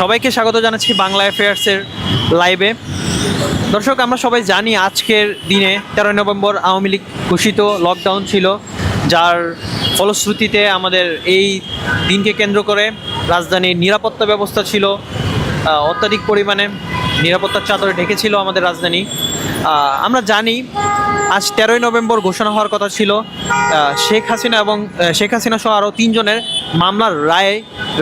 সবাইকে স্বাগত জানাচ্ছি বাংলা অ্যাফেয়ার্সের লাইভে দর্শক, আমরা সবাই জানি আজকের দিনে তেরোই নভেম্বর আওয়ামী লীগ ঘোষিত লকডাউন ছিল, যার ফলশ্রুতিতে আমাদের এই দিনকে কেন্দ্র করে রাজধানীর নিরাপত্তা ব্যবস্থা ছিল অত্যাধিক পরিমাণে নিরাপত্তার চাদরে ঢেকেছিল আমাদের রাজধানী। আমরা জানি আজ তেরোই নভেম্বর ঘোষণা হওয়ার কথা ছিল। শেখ হাসিনা এবং শেখ হাসিনা সহ আরও তিনজনের মামলার রায়,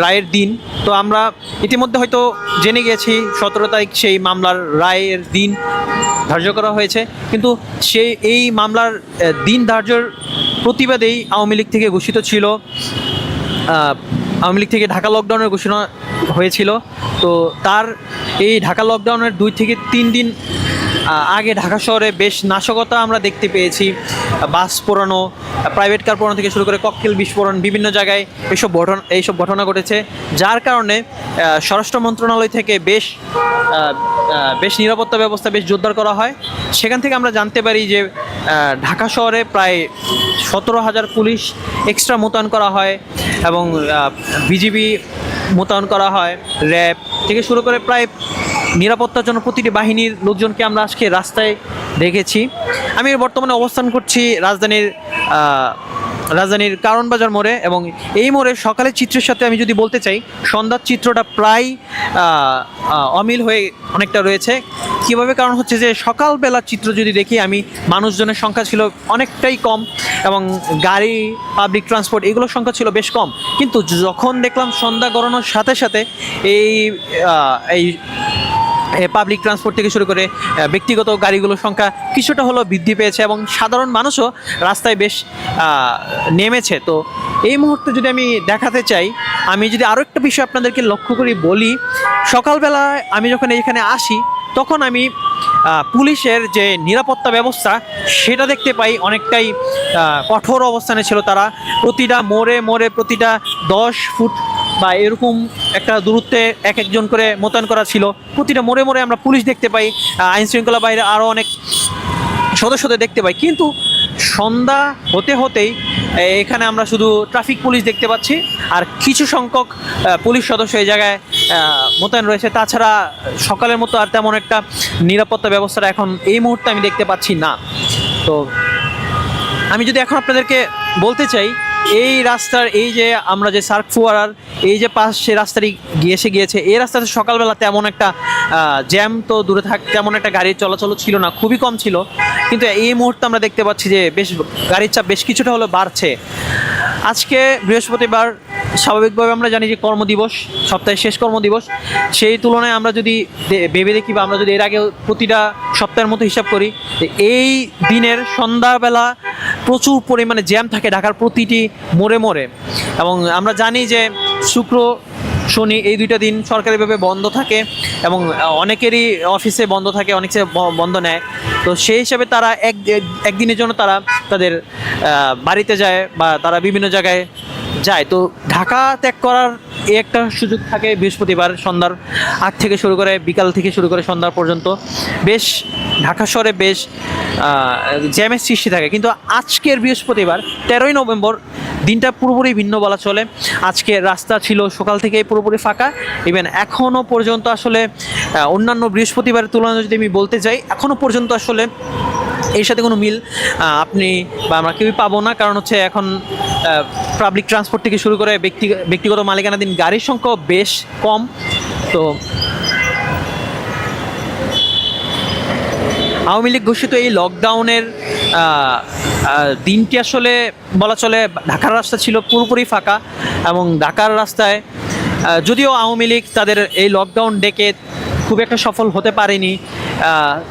রায়ের দিন। তো আমরা ইতিমধ্যে হয়তো জেনে গেছি, সতেরো তারিখ সেই মামলার রায়ের দিন ধার্য করা হয়েছে। কিন্তু সেই, এই মামলার দিন ধার্যর প্রতিবাদেই আওয়ামী লীগ থেকে ঘোষিত ছিল। আওয়ামী লীগ থেকে ঢাকা লকডাউনের ঘোষণা হয়েছিল। তো তার এই ঢাকা লকডাউনের দুই থেকে তিন দিন আগে ঢাকা শহরে বেশ নাশকতা আমরা দেখতে পেয়েছি। বাস পোড়ানো প্রাইভেট কার পোড়ানো থেকে শুরু করে ককটেল বিস্ফোরণ বিভিন্ন জায়গায় এইসব ঘটনা এইসব ঘটনা ঘটেছে, যার কারণে স্বরাষ্ট্র মন্ত্রণালয় থেকে বেশ বেশ নিরাপত্তা ব্যবস্থা বেশ জোরদার করা হয়। সেখান থেকে আমরা জানতে পারি যে ঢাকা শহরে প্রায় সতেরো হাজার পুলিশ এক্সট্রা মোতায়েন করা হয় এবং বিজিবি মোতায়েন করা হয়, র্যাব থেকে শুরু করে প্রায় নিরাপত্তার জন্য প্রতিটি বাহিনীর লোকজনকে আমরা আজকে রাস্তায় দেখেছি। আমি বর্তমানে অবস্থান করছি রাজধানীর রাজধানীর কারণ বাজার মোড়ে এবং এই মোড়ে সকালের চিত্রের সাথে আমি যদি বলতে চাই, সন্ধ্যার চিত্রটা প্রায় অমিল হয়ে অনেকটা রয়েছে। কীভাবে? কারণ হচ্ছে যে সকালবেলার চিত্র যদি দেখি, আমি মানুষজনের সংখ্যা ছিল অনেকটাই কম এবং গাড়ি পাবলিক ট্রান্সপোর্ট এগুলোর সংখ্যা ছিল বেশ কম। কিন্তু যখন দেখলাম সন্ধ্যা গড়ানোর সাথে সাথে এই এই পাবলিক ট্রান্সপোর্ট থেকে শুরু করে ব্যক্তিগত গাড়িগুলোর সংখ্যা কিছুটা হলেও বৃদ্ধি পেয়েছে এবং সাধারণ মানুষও রাস্তায় বেশ নেমেছে। তো এই মুহূর্তে যদি আমি দেখাতে চাই, আমি যদি আরও একটা বিষয় আপনাদেরকে লক্ষ্য করি, বলি, সকালবেলায় আমি যখন এইখানে আসি, তখন আমি পুলিশের যে নিরাপত্তা ব্যবস্থা, সেটা দেখতে পাই অনেকটাই কঠোর অবস্থানে ছিল তারা। প্রতিটা মোড়ে মোড়ে প্রতিটা দশ ফুট বা এরকম একটা দূরত্বে এক একজন করে মোতায়েন করা ছিল। প্রতিটা মোড়ে মোড়ে আমরা পুলিশ দেখতে পাই আইন শৃঙ্খলা বাইরে আরও অনেক সদস্যদের দেখতে পাই। কিন্তু সন্ধ্যা হতে হতেই এখানে আমরা শুধু ট্রাফিক পুলিশ দেখতে পাচ্ছি আর কিছু সংখ্যক পুলিশ সদস্য এই জায়গায় মোতায়েন রয়েছে। তাছাড়া সকালের মতো আর তেমন একটা নিরাপত্তা ব্যবস্থাটা এখন এই মুহূর্তে আমি দেখতে পাচ্ছি না। তো আমি যদি এখন আপনাদেরকে বলতে চাই এই রাস্তার এই যে আমরা যে সার্ক ফুয়ারার, এই যে পাশ সে রাস্তাটি গিয়ে এসে গিয়েছে, এই রাস্তাতে সকালবেলা তেমন একটা জ্যাম তো দূরে থাক, তেমন একটা গাড়ির চলাচল ছিল না, খুবই কম ছিল। কিন্তু এই মুহূর্তে আমরা দেখতে পাচ্ছি যে বেশ গাড়ির চাপ বেশ কিছুটা হলো বাড়ছে। আজকে বৃহস্পতিবার, স্বাভাবিকভাবে আমরা জানি যে কর্মদিবস, সপ্তাহের শেষ কর্মদিবস। সেই তুলনায় আমরা যদি ভেবে দেখি বা আমরা যদি এর আগে প্রতিটা সপ্তাহের মতো হিসাব করি, এই দিনের সন্ধ্যাবেলা প্রচুর পরিমাণে জ্যাম থাকে ঢাকার প্রতিটি মোড়ে মোড়ে। এবং আমরা জানি যে শুক্র, শনি এই দুইটা দিন সরকারিভাবে বন্ধ থাকে এবং অনেকেরই অফিসে বন্ধ থাকে, অনেক বন্ধ নেয়। তো সেই হিসাবে তারা এক এক- একদিনের জন্য তারা তাদের বাড়িতে যায় বা তারা বিভিন্ন জায়গায় যায়। তো ঢাকা ত্যাগ করার একটা সুযোগ থাকে বৃহস্পতিবার সন্ধ্যার আট থেকে শুরু করে বিকাল থেকে শুরু করে সন্ধ্যা পর্যন্ত। বেশ, ঢাকা শহরে বেশ জ্যামের সৃষ্টি থাকে। কিন্তু আজকের বৃহস্পতিবার, তেরোই নভেম্বর, দিনটা পুরোপুরি ভিন্ন বলা চলে। আজকে রাস্তা ছিল সকাল থেকেই পুরোপুরি ফাঁকা। ইভেন এখনও পর্যন্ত আসলে অন্যান্য বৃহস্পতিবারের তুলনায় যদি আমি বলতে চাই এখনও পর্যন্ত আসলে এর সাথে কোনো মিল আপনি বা আমরা কেউই পাবো না। কারণ হচ্ছে এখন পাবলিক ট্রান্সপোর্ট থেকে শুরু করে ব্যক্তি, ব্যক্তিগত মালিকানাধীন গাড়ির সংখ্যাও বেশ কম। তো আওয়ামী লীগ ঘোষিত এই লকডাউনের দিনটি আসলে বলা চলে ঢাকার রাস্তা ছিল পুরোপুরি ফাঁকা এবং ঢাকার রাস্তায় যদিও আওয়ামী লীগ তাদের এই লকডাউন ডেকে খুব একটা সফল হতে পারেনি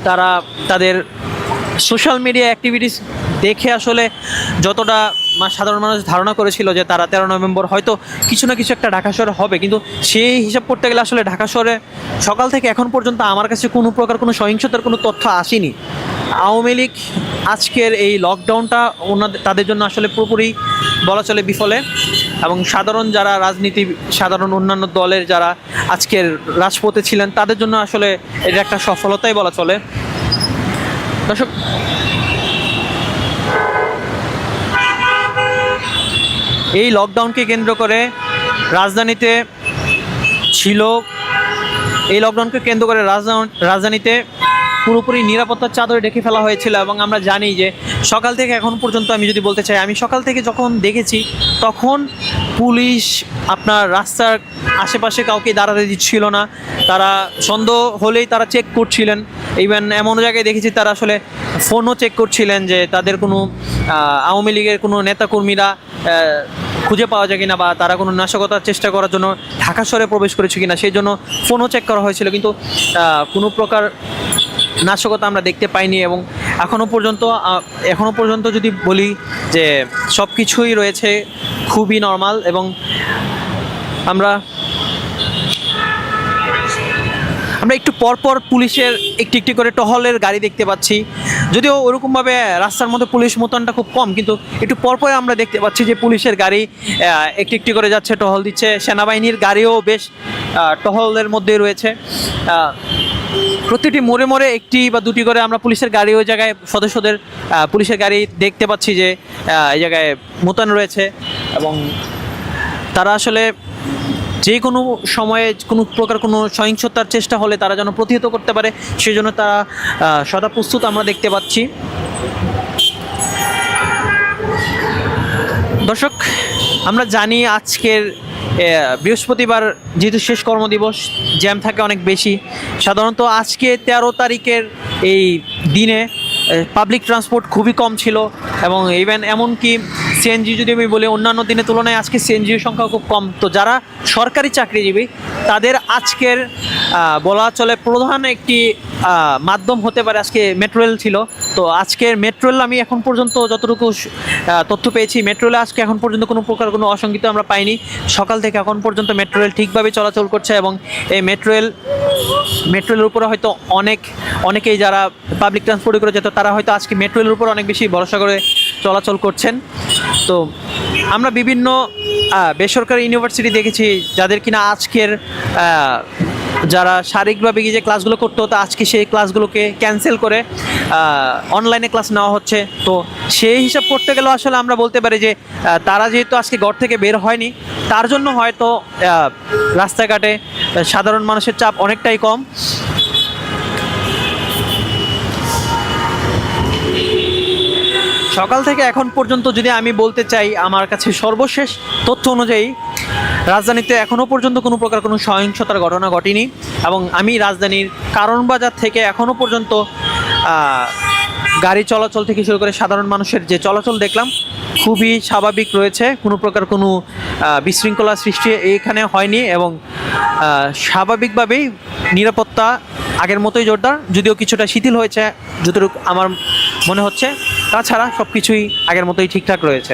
তারা তাদের সোশ্যাল মিডিয়া অ্যাক্টিভিটিস দেখে আসলে যতটা মা- সাধারণ মানুষ ধারণা করেছিল যে তারা তেরো নভেম্বর হয়তো কিছু না কিছু একটা ঢাকা শহরে হবে, কিন্তু সেই হিসাব করতে গেলে আসলে ঢাকা শহরে সকাল থেকে এখন পর্যন্ত আমার কাছে কোনো প্রকার কোনো সহিংসতার কোনো তথ্য আসেনি। আওয়ামী লীগ আজকের এই লকডাউনটা ওনাদের তাদের জন্য আসলে পুরোপুরি বলা চলে বিফলে এবং সাধারণ যারা রাজনীতি, সাধারণ অন্যান্য দলের যারা আজকের রাজপথে ছিলেন তাদের জন্য আসলে এটা একটা সফলতাই বলা চলে। দর্শক। এই লকডাউনকে কেন্দ্র করে রাজধানীতে ছিল, এই লকডাউনকে কেন্দ্র করে রাজধানী, রাজধানীতে পুরোপুরি নিরাপত্তার চাদরে ঢেকে ফেলা হয়েছিল এবং আমরা জানি যে সকাল থেকে এখন পর্যন্ত আমি যদি বলতে চাই, আমি সকাল থেকে যখন দেখেছি, তখন পুলিশ আপনার রাস্তার আশেপাশে কাউকে দাঁড়াতে দিচ্ছিল না। তারা সন্দেহ হলেই তারা চেক করছিলেন। ইভেন এমন জায়গায় দেখেছি তারা আসলে ফোনও চেক করছিলেন যে তাদের কোনো আওয়ামী লীগের কোনো নেতাকর্মীরা খুঁজে পাওয়া যায় কিনা বা তারা কোনো নাশকতার চেষ্টা করার জন্য ঢাকা শহরে প্রবেশ করেছে কিনা, সেই জন্য ফোনও চেক করা হয়েছিল। কিন্তু কোনো প্রকার নাশকতা আমরা দেখতে পাইনি এবং এখনও পর্যন্ত এখনও পর্যন্ত যদি বলি যে সব কিছুই রয়েছে খুবই নর্মাল এবং আমরা আমরা একটু পরপর পুলিশের একটি একটি করে টহলের গাড়ি দেখতে পাচ্ছি। যদিও ওরকমভাবে রাস্তার মধ্যে পুলিশ মোতায়েনটা খুব কম, কিন্তু একটু পরপর আমরা দেখতে পাচ্ছি যে পুলিশের গাড়ি একটি একটি করে যাচ্ছে, টহল দিচ্ছে। সেনাবাহিনীর গাড়িও বেশ টহলের মধ্যে রয়েছে। প্রতিটি মোড়ে মোড়ে একটি বা দুটি করে আমরা পুলিশের গাড়ি ওই জায়গায়, সদস্যদের পুলিশের গাড়ি দেখতে পাচ্ছি যে এই জায়গায় মোতায়েন রয়েছে এবং তারা আসলে যে কোনো সময়ে কোনো প্রকার কোনো সহিংসতার চেষ্টা হলে তারা যেন প্রতিহত করতে পারে সেই জন্য তারা সদা প্রস্তুত আমরা দেখতে পাচ্ছি। দর্শক, আমরা জানি আজকের বৃহস্পতিবার যেহেতু শেষ কর্মদিবস, জ্যাম থাকে অনেক বেশি। সাধারণত আজকে তেরো তারিখের এই দিনে পাবলিক ট্রান্সপোর্ট খুবই কম ছিল এবং ইভেন এমনকি সিএনজি যদি আমি বলি, অন্যান্য দিনের তুলনায় আজকে সিএনজির সংখ্যা খুব কম। তো যারা সরকারি চাকরিজীবী, তাদের আজকের বলা চলে প্রধান একটি মাধ্যম হতে পারে আজকে মেট্রো রেল ছিল। তো আজকের মেট্রো রেল আমি এখন পর্যন্ত যতটুকু তথ্য পেয়েছি, মেট্রো রেলে আজকে এখন পর্যন্ত কোনো প্রকার কোনো অসঙ্গিত আমরা পাইনি। সকাল থেকে এখন পর্যন্ত মেট্রো রেল ঠিকভাবে চলাচল করছে এবং এই মেট্রো রেল, মেট্রো রেলের উপরে হয়তো অনেক, অনেকেই যারা পাবলিক ট্রান্সপোর্টে করে যেত, তারা হয়তো আজকে মেট্রো রেলের উপর অনেক বেশি ভরসা করে চলাচল করছেন। তো আমরা বিভিন্ন বেসরকারি ইউনিভার্সিটি দেখেছি যাদের কিনা আজকের যারা শারীরিকভাবে গিয়ে যে ক্লাসগুলো করতে হতো আজকে সেই ক্লাসগুলোকে ক্যান্সেল করে অনলাইনে ক্লাস নেওয়া হচ্ছে। তো সেই হিসাব করতে গেলেও আসলে আমরা বলতে পারি যে তারা যেহেতু আজকে ঘর থেকে বের হয়নি, তার জন্য হয়তো রাস্তাঘাটে সাধারণ মানুষের চাপ অনেকটাই কম। সকাল থেকে এখন পর্যন্ত যদি আমি বলতে চাই আমার কাছে সর্বশেষ তথ্য অনুযায়ী, রাজধানীতে এখনও পর্যন্ত কোনো প্রকার কোনো সহিংসতার ঘটনা ঘটেনি এবং আমি রাজধানীর কারণ বাজার থেকে এখনও পর্যন্ত গাড়ি চলাচল থেকে শুরু করে সাধারণ মানুষের যে চলাচল দেখলাম খুবই স্বাভাবিক রয়েছে। কোনো প্রকার কোনো বিশৃঙ্খলা সৃষ্টি এখানে হয়নি এবং স্বাভাবিকভাবেই নিরাপত্তা আগের মতোই জোরদার, যদিও কিছুটা শিথিল হয়েছে, যতটুকু আমার মনে হচ্ছে। তাছাড়া সব কিছুই আগের মতোই ঠিকঠাক রয়েছে।